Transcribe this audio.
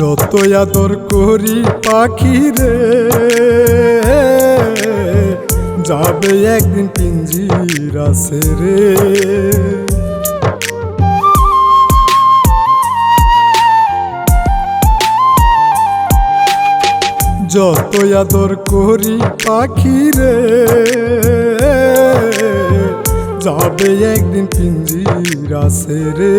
যত আদর করি পাখি রে, যাবে একদিন পিঞ্জিরা রে। যত আদর করি পাখি রে, যাবে একদিন পিঞ্জিরা রে।